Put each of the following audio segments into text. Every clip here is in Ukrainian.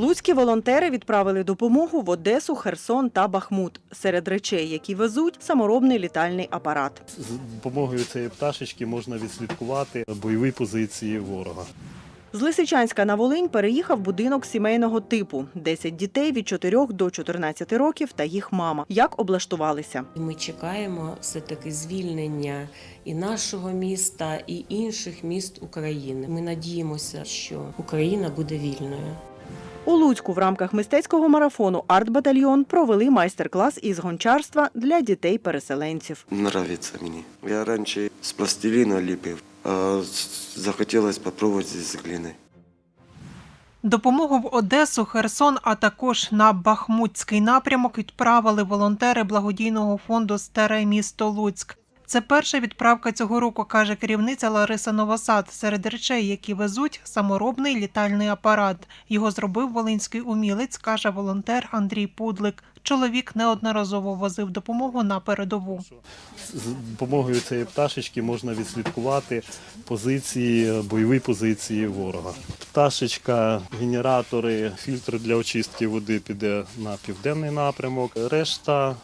Луцькі волонтери відправили допомогу в Одесу, Херсон та Бахмут. Серед речей, які везуть, саморобний літальний апарат. З допомогою цієї пташечки можна відслідкувати бойові позиції ворога. З Лисичанська на Волинь переїхав будинок сімейного типу. 10 дітей від 4 до 14 років та їх мама. Як облаштувалися? Ми чекаємо все таки звільнення і нашого міста, і інших міст України. Ми надіємося, що Україна буде вільною. У Луцьку в рамках мистецького марафону «Арт-батальйон» провели майстер-клас із гончарства для дітей-переселенців. Нравится мені. Я раніше з пластиліну ліпив, а захотілося спробувати з глини. Допомогу в Одесу, Херсон, а також на Бахмутський напрямок відправили волонтери благодійного фонду Старе місто Луцьк. Це перша відправка цього року, каже керівниця Лариса Новосад. Серед речей, які везуть, саморобний літальний апарат. Його зробив волинський умілець, каже волонтер Андрій Пудлик. Чоловік неодноразово возив допомогу на передову. З допомогою цієї пташечки можна відслідкувати позиції, бойові позиції ворога. Пташечка, генератори, фільтр для очистки води піде на південний напрямок. Решта,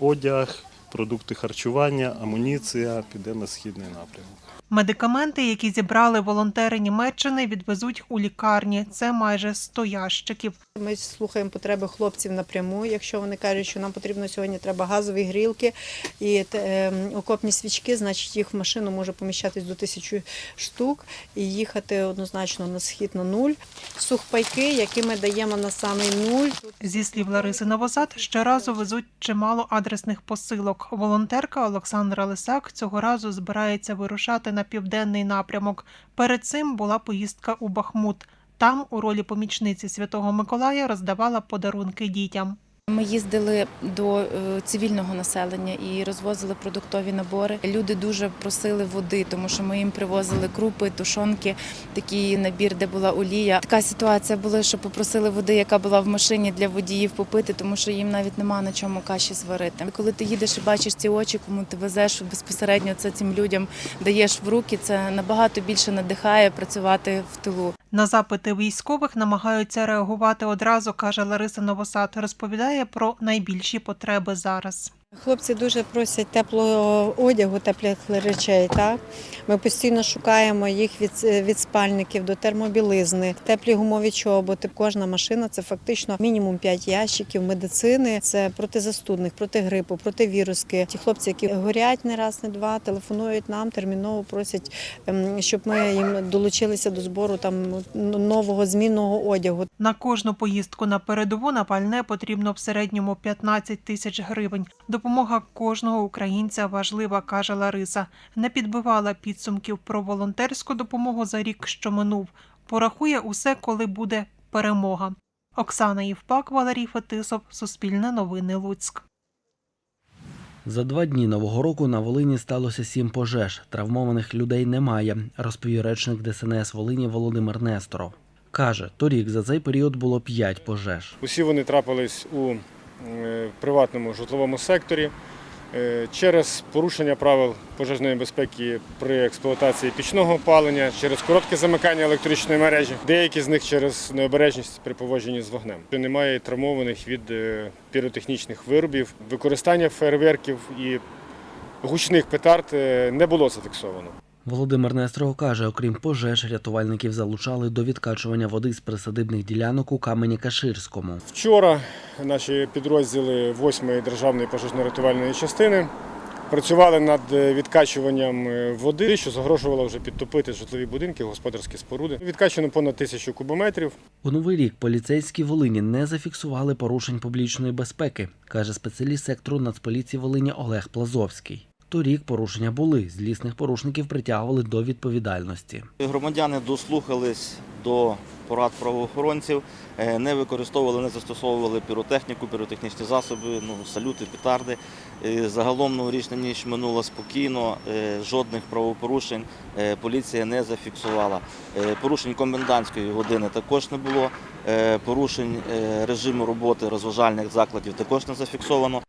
одяг, продукти харчування, амуніція піде на східний напрямок. Медикаменти, які зібрали волонтери Німеччини, відвезуть у лікарні. Це майже 100 ящиків. Ми слухаємо потреби хлопців напряму. Якщо вони кажуть, що нам потрібно сьогодні треба газові грілки і ем, окопні свічки, значить їх в машину може поміщатись до тисячі штук і їхати однозначно на схід на нуль. Сухпайки, які ми даємо на самий нуль. Зі слів Лариси Новосад, щоразу везуть чимало адресних посилок. Волонтерка Олександра Лисак цього разу збирається вирушати на південний напрямок. Перед цим була поїздка у Бахмут. Там у ролі помічниці Святого Миколая роздавала подарунки дітям. Ми їздили до е, цивільного населення і розвозили продуктові набори. Люди дуже просили води, тому що ми їм привозили крупи, тушонки, такий набір, де була олія. Така ситуація була, що попросили води, яка була в машині для водіїв попити, тому що їм навіть нема на чому каші зварити. Коли ти їдеш і бачиш ці очі, кому ти везеш безпосередньо це цим людям даєш в руки, це набагато більше надихає працювати в тилу. На запити військових намагаються реагувати одразу, каже Лариса Новосад. Розповідає про найбільші потреби зараз. Хлопці дуже просять теплого одягу, теплих речей. Так? Ми постійно шукаємо їх від, від спальників до термобілизни, теплі гумові чоботи. Кожна машина це фактично мінімум 5 ящиків медицини. Це проти застудних, проти грипу, проти віруски. Ті хлопці, які горять не раз, не два, телефонують нам, терміново просять, ем, щоб ми їм долучилися до збору там нового змінного одягу. На кожну поїздку на передову на пальне потрібно в середньому 15 тисяч гривень. Допомога кожного українця важлива, каже Лариса. Не підбивала підсумків про волонтерську допомогу за рік, що минув. Порахує усе, коли буде перемога. Оксана Євпак, Валерій Фетисов, Суспільне новини Луцьк. За два дні нового року на Волині сталося сім пожеж. Травмованих людей немає, розповів речник ДСНС Волині Володимир Несторов. Каже, торік за цей період було п'ять пожеж. Усі вони трапились у е, приватному житловому секторі е, через порушення правил пожежної безпеки при експлуатації пічного опалення, через коротке замикання електричної мережі, деякі з них через необережність при поводженні з вогнем. Немає травмованих від е, піротехнічних виробів, використання фейерверків і гучних петард не було зафіксовано. Володимир Несторов каже, окрім пожеж, рятувальників залучали до відкачування води з присадибних ділянок у камені Каширському. Вчора наші підрозділи 8-ї державної пожежно-рятувальної частини працювали над е, відкачуванням е, води, що загрожувало вже підтопити житлові будинки, господарські споруди. Відкачано понад тисячу кубометрів. У новий рік поліцейські Волині не зафіксували порушень публічної безпеки, каже спеціаліст сектору Нацполіції Волині Олег Плазовський. Торік порушення були. Злісних порушників притягували до відповідальності. Громадяни дослухались до порад правоохоронців, е, не використовували, не застосовували піротехніку, піротехнічні засоби, ну, салюти, петарди. Е, Загалом новорічна ніч минула спокійно, е, жодних правопорушень поліція не зафіксувала. Порушень комендантської години також не було. Порушень режиму роботи розважальних закладів також не зафіксовано.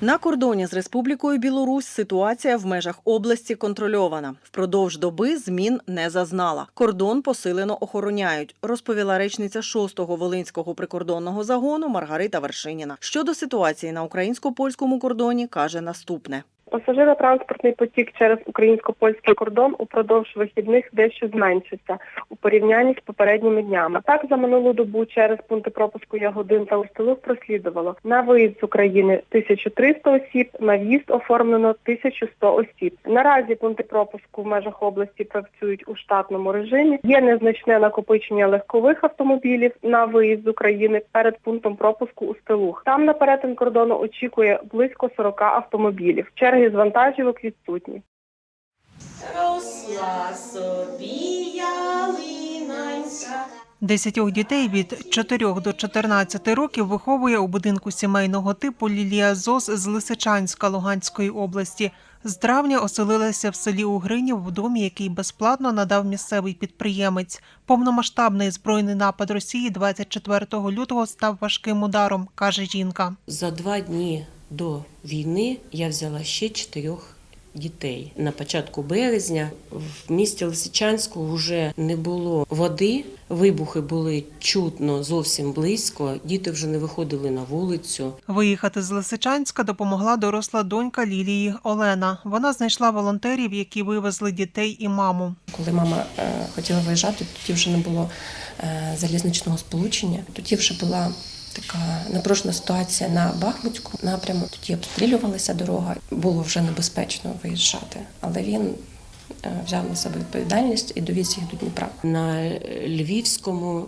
На кордоні з Республікою Білорусь ситуація в межах області контрольована. Впродовж доби змін не зазнала. Кордон посилено охороняють, розповіла речниця 6-го Волинського прикордонного загону Маргарита Вершиніна. Щодо ситуації на українсько-польському кордоні каже наступне. Пасажиротранспортний потік через українсько-польський кордон упродовж вихідних дещо зменшився у порівнянні з попередніми днями. Так за минулу добу через пункти пропуску Ягодин та Устилух прослідувало на виїзд з України 1300 осіб, на в'їзд оформлено 1100 осіб. Наразі пункти пропуску в межах області працюють у штатному режимі. Є незначне накопичення легкових автомобілів на виїзд з України перед пунктом пропуску Устилух. Там на перетин кордону очікує близько 40 автомобілів. Черги з вантажівок відсутні. Росла собі ялинонька. Десятьох дітей від 4 до 14 років виховує у будинку сімейного типу Лілія Зос з Лисичанська Луганської області. З травня оселилася в селі Угринів в домі, який безплатно надав місцевий підприємець. Повномасштабний збройний напад Росії 24 лютого став важким ударом, каже жінка. За два дні до війни я взяла ще чотирьох дітей. На початку березня в місті Лисичанську вже не було води. Вибухи були чутно зовсім близько. Діти вже не виходили на вулицю. Виїхати з Лисичанська допомогла доросла донька Лілії Олена. Вона знайшла волонтерів, які вивезли дітей і маму. Коли мама е, хотіла виїжджати, тоді вже не було е, залізничного сполучення. Тоді вже була така напружена ситуація на Бахмутську напряму. Тоді обстрілювалася дорога. Було вже небезпечно виїжджати, але він е, взяв на себе відповідальність і довіз їх до Дніпра. На Львівському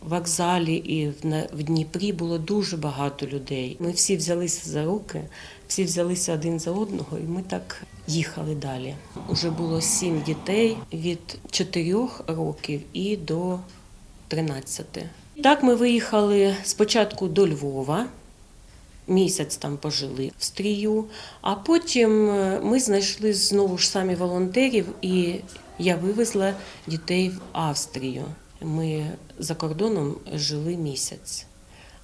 вокзалі і в Дніпрі було дуже багато людей. Ми всі взялися за руки, всі взялися один за одного, і ми так їхали далі. Уже було сім дітей від 4 років і до 13. Так ми виїхали спочатку до Львова. Місяць там пожили в стрію, а потім е, ми знайшли знову ж самі волонтерів, і я вивезла дітей в Австрію. Ми за кордоном жили місяць.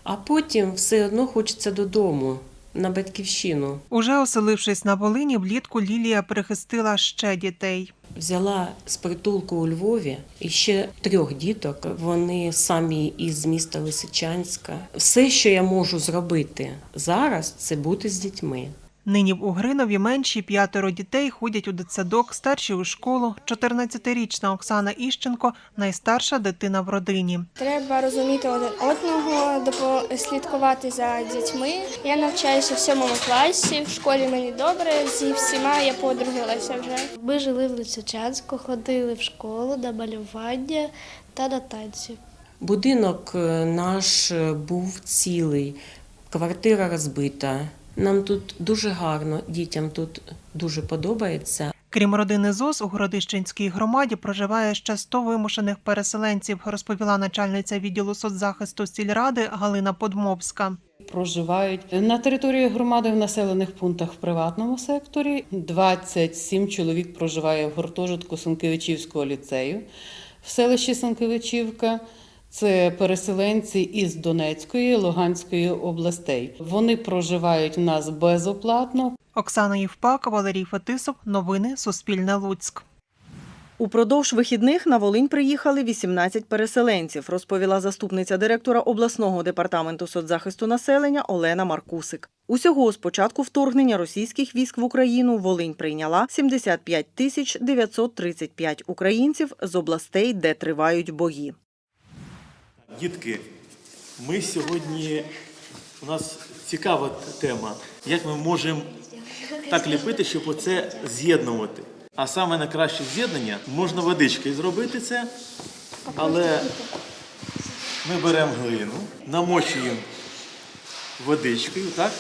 А потім все одно хочеться додому, на батьківщину. Уже оселившись на Волині, влітку Лілія прихистила ще дітей. Взяла з притулку у Львові і ще трьох діток. Вони самі із міста Лисичанська. Все, що я можу зробити зараз, це бути з дітьми. Нині в Угринові менші п'ятеро дітей ходять у дитсадок, старші у школу. 14-річна Оксана Іщенко найстарша дитина в родині. Треба розуміти один одного, слідкувати за дітьми. Я навчаюся в сьомому класі. В школі мені добре. Зі всіма я подружилася вже. Ми жили в Лисичанську, ходили в школу на малювання та на танці. Будинок е, наш е, був цілий, квартира розбита. Нам тут дуже гарно, дітям тут дуже подобається. Крім родини ЗОС, у Городищенській громаді проживає ще 100 вимушених переселенців, розповіла начальниця відділу соцзахисту сільради Галина Подмовська. Проживають на території громади в населених пунктах в приватному секторі. 27 чоловік проживає в гуртожитку Санкевичівського ліцею в селищі Санкевичівка. Це переселенці із Донецької, Луганської областей. Вони проживають у нас безоплатно. Оксана Євпак, Валерій Фетисов. Новини Суспільне Луцьк. Упродовж вихідних на Волинь приїхали 18 переселенців, розповіла заступниця директора обласного департаменту соцзахисту населення Олена Маркусик. Усього з початку вторгнення російських військ в Україну Волинь прийняла 75 тисяч 935 українців з областей, де тривають бої. Дітки, ми сьогодні у нас цікава тема. Як ми можемо так ліпити, щоб оце з'єднувати? А саме найкраще з'єднання можна водичкою зробити це, але ми беремо глину, намочуємо водичкою, так?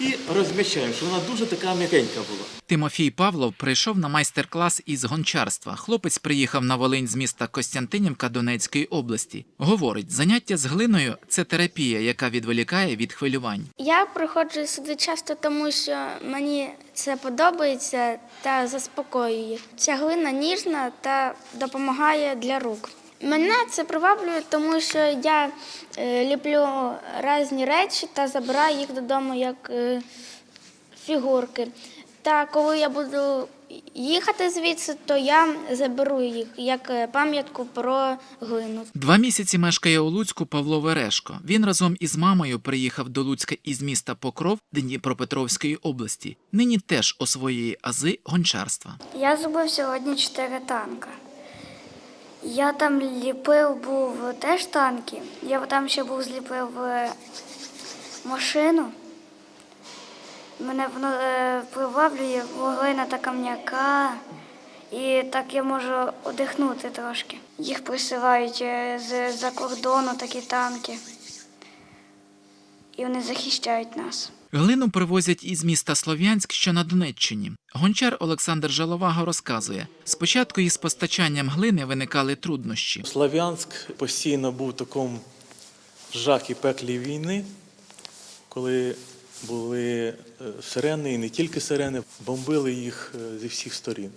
І розміщаємо, щоб вона дуже така м'якенька була. Тимофій Павлов прийшов на майстер-клас із гончарства. Хлопець приїхав на Волинь з міста Костянтинівка Донецької області. Говорить, заняття з глиною це терапія, яка відволікає від хвилювань. Я приходжу сюди часто, тому що мені це подобається та заспокоює. Ця глина ніжна та допомагає для рук. Мене це приваблює, тому що я е, люблю різні речі та забираю їх додому як е, фігурки. Та коли я буду їхати звідси, то я заберу їх як е, пам'ятку про глину. Два місяці мешкає у Луцьку Павло Верешко. Він разом із мамою приїхав до Луцька із міста Покров Дніпропетровської області. Нині теж освоює ази гончарства. Я зробив сьогодні чотири танка. Я там ліпив був теж танки. Я там ще був зліпив е, машину. Мене воно е, приваблює, вуглина та камняка. і так я можу одихнути трошки. Їх присилають е, з-за кордону такі танки. І вони захищають нас. Глину привозять із міста Слов'янськ, що на Донеччині. Гончар Олександр Жаловага розказує: спочатку із постачанням глини виникали труднощі. Слов'янськ постійно був в такому жахі пеклі війни, коли були е, сирени, і не тільки сирени, бомбили їх е, зі всіх сторін.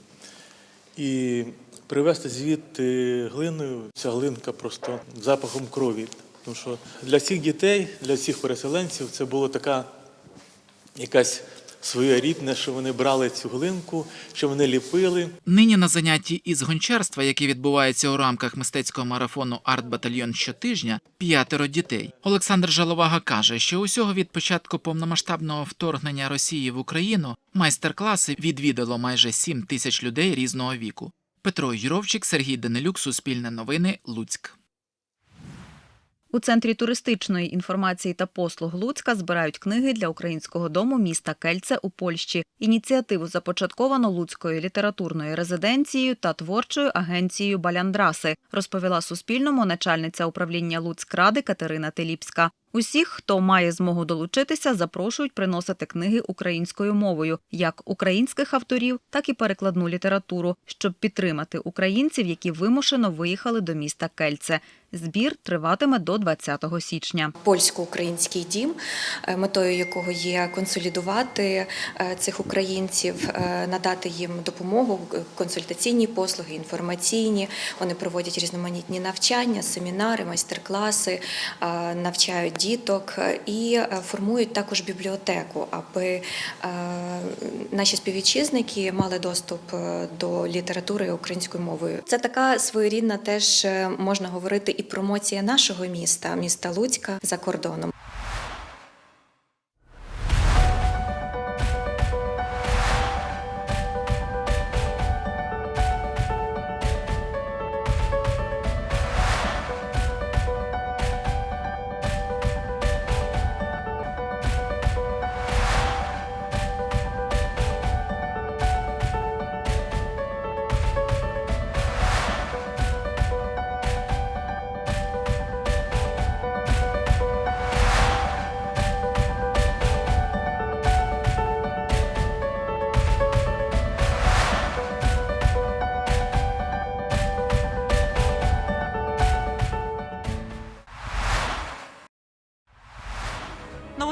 І привезти звідти глиною, ця глинка просто запахом крові. Тому що для цих дітей, для цих переселенців це була така якась своєрідне, що вони брали цю глинку, що вони ліпили. Нині на занятті із гончарства, які відбуваються у рамках мистецького марафону Арт-Батальйон щотижня, п'ятеро дітей. Олександр Жаловага каже, що усього від початку повномасштабного вторгнення Росії в Україну майстер-класи відвідало майже 7 тисяч людей різного віку. Петро Юровчик, Сергій Данилюк, Суспільне новини, Луцьк. У центрі туристичної інформації та послуг Луцька збирають книги для українського дому міста Кельце у Польщі. Ініціативу започатковано Луцькою літературною резиденцією та творчою агенцією Баляндраси, розповіла Суспільному начальниця управління Луцькради Катерина Теліпська. Усіх, хто має змогу долучитися, запрошують приносити книги українською мовою, як українських авторів, так і перекладну літературу, щоб підтримати українців, які вимушено виїхали до міста Кельце. Збір триватиме до 20 січня. Польсько-український дім, е, метою якого є консолідувати е, цих українців, е, надати їм допомогу, консультаційні послуги, інформаційні. Вони проводять різноманітні навчання, семінари, майстер-класи, навчають діток е, і е, формують також бібліотеку, аби е, наші співвітчизники мали доступ до літератури українською мовою. Це така своєрідна, теж можна говорити і промоція нашого міста, міста Луцька за кордоном.